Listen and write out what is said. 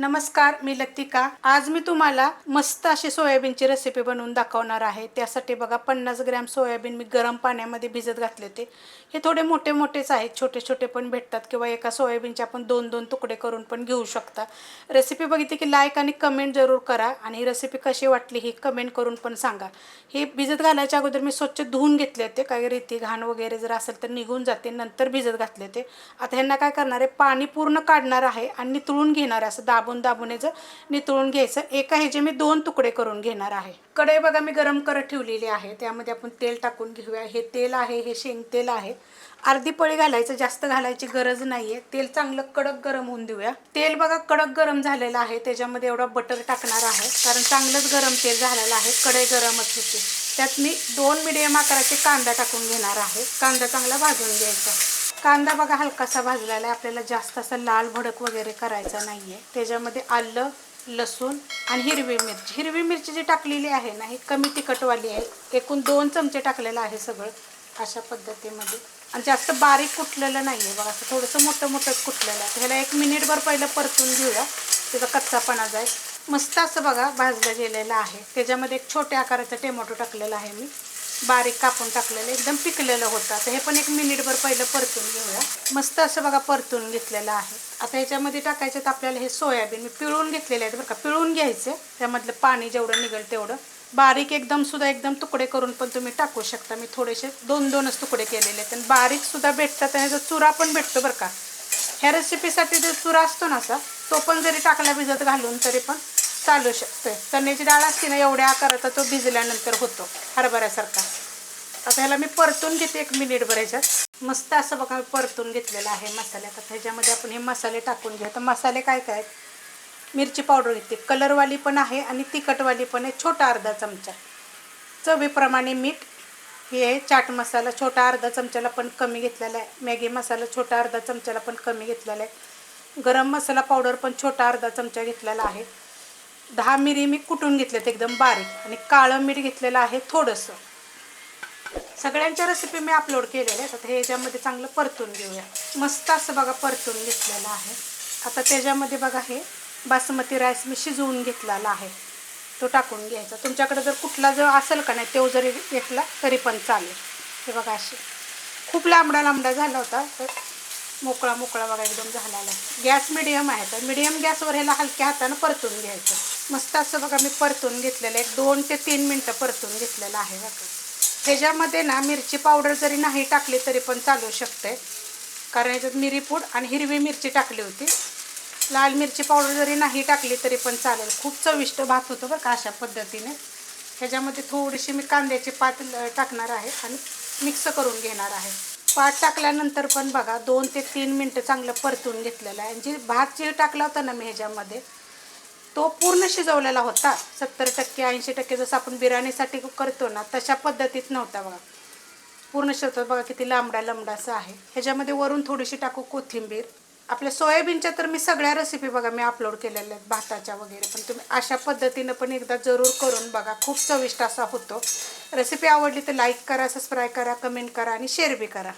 नमस्कार मी लतिका. आज मी तुम्हाला मस्त अशी सोयाबीनची रेसिपी बनवून दाखवणार आहे. त्यासाठी बघा पन्नास ग्रॅम सोयाबीन मी गरम पाण्यामध्ये भिजत घातले होते. हे थोडे मोठे मोठेच आहेत. छोटे छोटे पण भेटतात किंवा एका सोयाबीनचे आपण दोन दोन तुकडे करून पण घेऊ शकता. रेसिपी बघितली की लाईक आणि कमेंट जरूर करा आणि ही रेसिपी कशी वाटली ही कमेंट करून पण सांगा. हे भिजत घालायच्या अगोदर मी स्वच्छ धुवून घेतले होते. काही रीती घाण वगैरे जर असेल तर निघून जाते. नंतर भिजत घातले होते. आता ह्यांना काय करणार आहे? पाणी पूर्ण काढणार आहे आणि नितळून घेणार आहे. असं दाबून दाबून याचं नितळून घ्यायचं. एका ह्याचे मी दोन तुकडे करून घेणार आहे. कढई बघा मी गरम करत ठेवलेली आहे. त्यामध्ये आपण तेल टाकून घेऊया. हे तेल आहे हे शेंग तेल आहे. अर्धी पळी घालायचं जास्त घालायची गरज नाही आहे तेल चांगलं कडक गरम होऊन देऊया. तेल बघा कडक गरम झालेलं आहे. त्याच्यामध्ये एवढा बटर टाकणार आहे. कारण चांगलंच गरम तेल झालेलं आहे. कढई गरमच होते त्यात मी दोन मिडियम आकाराचे कांदा टाकून घेणार आहे. कांदा चांगला भाजून घ्यायचा. कांदा बघा हलकासा भाजलेला आहे. आपल्याला जास्त असा लाल भडक वगैरे करायचा नाही आहे त्याच्यामध्ये आलं लसूण आणि हिरवी मिरची. हिरवी मिरची जी टाकलेली आहे ना ही कमी तिखटवाली आहे. एकूण दोन चमचे टाकलेलं आहे सगळं अशा पद्धतीमध्ये. आणि जास्त बारीक कुटलेलं नाही आहे बघा. असं थोडंसं मोठं मोठंच कुटलेलं आहे. ह्याला एक मिनिटभर पहिलं परतून घेऊया. त्याचा कच्चापणा जाईल. मस्त असं बघा भाजलं गेलेलं आहे. त्याच्यामध्ये एक छोट्या आकाराचा टेमॅटो टाकलेला आहे मी. बारीक कापून टाकलेलं एकदम पिकलेलं होतं. आता हे पण एक मिनिटभर पहिलं परतून घेऊया. मस्त असं बघा परतून घेतलेलं आहे. आता ह्याच्यामध्ये टाकायचं तर आपल्याला हे सोयाबीन. मी पिळून घेतलेले आहेत बरं का. पिळून घ्यायचे. त्यामधलं पाणी जेवढं निघेल तेवढं. बारीक एकदम सुद्धा एकदम तुकडे करून पण तुम्ही टाकू शकता. मी थोडेसे दोन दोनच तुकडे केलेले आहेत. आणि बारीक सुद्धा भेटतात आणि ह्याचा चुरा पण भेटतो बरं का. ह्या रेसिपीसाठी जो चुरा असतो ना असा तो पण जरी टाकला भिजत घालून तरी पण चालू शकतोय. चण्याची डाळ असते ना एवढ्या आकाराचा तो भिजल्यानंतर होतो हरभऱ्यासारखा. आता ह्याला मी परतून घेते एक मिनिटभर ह्याच्यात. मस्त असं बघा मी परतून घेतलेलं आहे मसाल्यात. आता ह्याच्यामध्ये आपण हे मसाले टाकून घेऊ. तर मसाले काय काय आहेत? मिरची पावडर घेते. कलरवाली पण आहे आणि तिखटवाली पण आहे. छोटा अर्धा चमचा. चवीप्रमाणे मीठ हे आहे चाट मसाला. छोटा अर्धा चमच्याला पण कमी घेतलेला आहे. मॅगी मसाला छोटा अर्धा चमच्याला पण कमी घेतलेला आहे. गरम मसाला पावडर पण छोटा अर्धा चमचा घेतलेला आहे. दहा मिरी मी कुटून घेतलेत एकदम बारीक आणि काळं मीठ घेतलेलं आहे थोडंसं. सगळ्यांच्या रेसिपी मी अपलोड केलेल्या आहेत. आता हे याच्यामध्ये चांगलं परतून घेऊया. मस्त असं बघा परतून घेतलेलं आहे. आता त्याच्यामध्ये बघा हे बासमती राईस मी शिजवून घेतलेला आहे. तो टाकून घ्यायचा. तुमच्याकडे जर कुठला जर असेल का नाही तो जरी घेतला तरी पण चालेल. हे बघा असे खूप लांबडा लांबडा झाला होता तर मोकळा मोकळा बघा एकदम झालेला आहे. गॅस मिडियम आहे. तर मिडियम गॅसवर ह्याला हलक्या हातानं परतून घ्यायचं. मस्त असं बघा मी परतून घेतलेलं एक दोन ते तीन मिनटं परतून घेतलेलं आहे बघा. ह्याच्यामध्ये ना मिरची पावडर जरी नाही टाकली तरी पण चालू शकते कारण ह्याच्यात मिरी पूड आणि हिरवी मिरची टाकली होती. लाल मिरची पावडर जरी नाही टाकली तरी पण चालेल. खूप चविष्ट भात होतं बरं का अशा पद्धतीने. ह्याच्यामध्ये थोडीशी मी कांद्याची पात टाकणार आहे आणि मिक्स करून घेणार आहे. पात टाकल्यानंतर पण बघा दोन ते तीन मिनटं चांगलं परतून घेतलेलं आहे. आणि जे भात जे टाकला होता ना मी ह्याच्यामध्ये तो पूर्ण शिजवलेला होता. सत्तर टक्के ऐंशी टक्के जसं आपण बिर्याणीसाठी करतो ना तशा पद्धतीत नव्हता बघा. पूर्ण शिजवतो बघा किती लांबडा लांबडा असं आहे. ह्याच्यामध्ये वरून थोडीशी टाकू कोथिंबीर. आपल्या सोयाबीनच्या तर मी सगळ्या रेसिपी बघा मी अपलोड केलेल्या आहेत भाताच्या वगैरे. पण तुम्ही अशा पद्धतीनं पण एकदा जरूर करून बघा. खूप चविष्ट असा होतो. रेसिपी आवडली तर लाईक करा सबस्क्राईब करा कमेंट करा आणि शेअर बी करा.